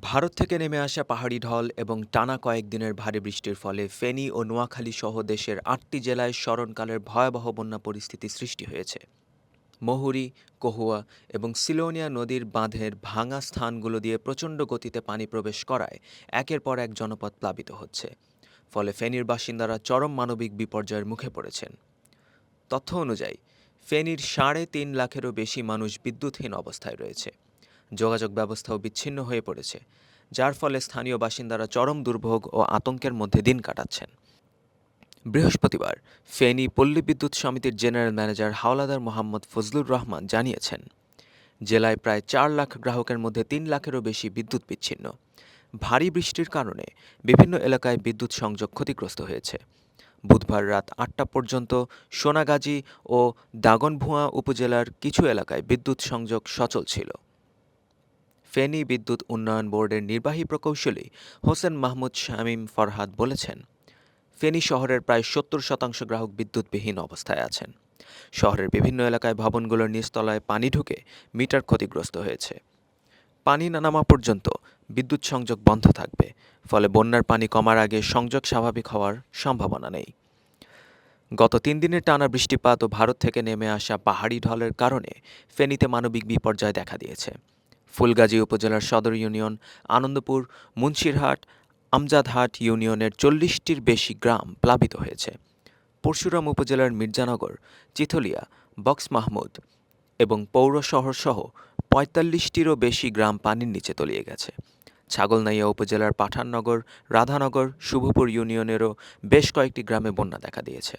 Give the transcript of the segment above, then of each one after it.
ভারত থেকে নেমে আসা পাহাড়ি ঢল এবং টানা কয়েকদিনের ভারী বৃষ্টির ফলে ফেনী ও নোয়াখালী সহ দেশের আটটি জেলায় স্মরণকালের ভয়াবহ বন্যা পরিস্থিতি সৃষ্টি হয়েছে। মহুরী, কহুয়া এবং সিলোনিয়া নদীর বাঁধের ভাঙা স্থানগুলো দিয়ে প্রচণ্ড গতিতে পানি প্রবেশ করায় একের পর এক জনপদ প্লাবিত হচ্ছে। ফলে ফেনীর বাসিন্দারা চরম মানবিক বিপর্যয়ের মুখে পড়েছেন। তথ্য অনুযায়ী, ফেনীর সাড়ে তিন লাখেরও বেশি মানুষ বিদ্যুৎহীন অবস্থায় রয়েছে। যোগাযোগ ব্যবস্থাও বিচ্ছিন্ন হয়ে পড়েছে, যার ফলে স্থানীয় বাসিন্দারা চরম দুর্ভোগ ও আতঙ্কের মধ্যে দিন কাটাচ্ছেন। বৃহস্পতিবার ফেনী পল্লী বিদ্যুৎ সমিতির জেনারেল ম্যানেজার হাওলাদার মোহাম্মদ ফজলুর রহমান জানিয়েছেন, জেলায় প্রায় চার লাখ গ্রাহকের মধ্যে তিন লাখেরও বেশি বিদ্যুৎ বিচ্ছিন্ন। ভারী বৃষ্টির কারণে বিভিন্ন এলাকায় বিদ্যুৎ সংযোগ ক্ষতিগ্রস্ত হয়েছে। বুধবার রাত আটটা পর্যন্ত সোনাগাজী ও দাগনভুয়া উপজেলার কিছু এলাকায় বিদ্যুৎ সংযোগ সচল ছিল। ফেনী বিদ্যুৎ উন্নয়ন বোর্ডের নির্বাহী প্রকৌশলী হোসেন মাহমুদ শামীম ফরহাদ বলেছেন, ফেনী শহরের প্রায় সত্তর শতাংশ গ্রাহক বিদ্যুৎবিহীন অবস্থায় আছেন। শহরের বিভিন্ন এলাকায় ভবনগুলোর নিচতলায় পানি ঢুকে মিটার ক্ষতিগ্রস্ত হয়েছে। পানি না নামা পর্যন্ত বিদ্যুৎ সংযোগ বন্ধ থাকবে, ফলে বন্যার পানি কমার আগে সংযোগ স্বাভাবিক হওয়ার সম্ভাবনা নেই। গত তিন দিনের টানা বৃষ্টিপাত ও ভারত থেকে নেমে আসা পাহাড়ি ঢলের কারণে ফেনীতে মানবিক বিপর্যয় দেখা দিয়েছে। ফুলগাজী উপজেলার সদর ইউনিয়ন আনন্দপুর মুন্সিরহাট আমজাদহাট ইউনিয়নের চল্লিশটির বেশি গ্রাম প্লাবিত হয়েছে। পরশুরাম উপজেলার মির্জানগর, চিথলিয়া, বক্স মাহমুদ এবং পৌর শহর সহ পঁয়তাল্লিশটিরও বেশি গ্রাম পানির নিচে তলিয়ে গেছে। ছাগলনাইয়া উপজেলার পাঠাননগর, রাধানগর, শুভপুর ইউনিয়নেরও বেশ কয়েকটি গ্রামে বন্যা দেখা দিয়েছে।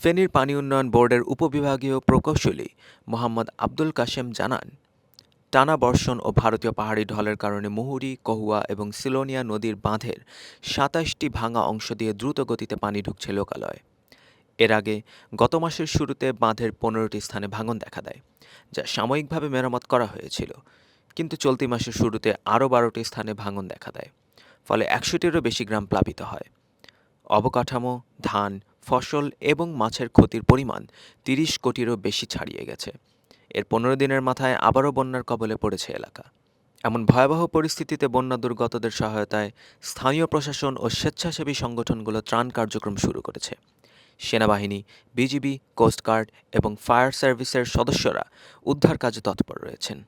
ফেনীর পানি উন্নয়ন বোর্ডের উপবিভাগীয় প্রকৌশলী মোহাম্মদ আব্দুল কাশেম জানান টানা বর্ষণ ও ভারতীয় পাহাড়ি ঢলের কারণে মুহুরী, কহুয়া এবং সিলোনিয়া নদীর বাঁধের সাতাশটি ভাঙা অংশ দিয়ে দ্রুত গতিতে পানি ঢুকছে লোকালয়ে। এর আগে গত মাসের শুরুতে বাঁধের পনেরোটি স্থানে ভাঙন দেখা দেয়, যা সাময়িকভাবে মেরামত করা হয়েছিল। কিন্তু চলতি মাসের শুরুতে আরও বারোটি স্থানে ভাঙন দেখা দেয়, ফলে একশোটিরও বেশি গ্রাম প্লাবিত হয়। অবকাঠামো, ধান, ফসল এবং মাছের ক্ষতির পরিমাণ তিরিশ কোটিরও বেশি ছাড়িয়ে গেছে। এর পনেরো দিনের মাথায় আবারও বন্যার কবলে পড়েছে এলাকা। এমন ভয়াবহ পরিস্থিতিতে বন্যা দুর্গতদের সহায়তায় স্থানীয় প্রশাসন ও স্বেচ্ছাসেবী সংগঠনগুলো ত্রাণ কার্যক্রম শুরু করেছে। সেনাবাহিনী, বিজিবি কোস্টগার্ড এবং ফায়ার সার্ভিসের সদস্যরা উদ্ধার কাজে তৎপর রয়েছেন।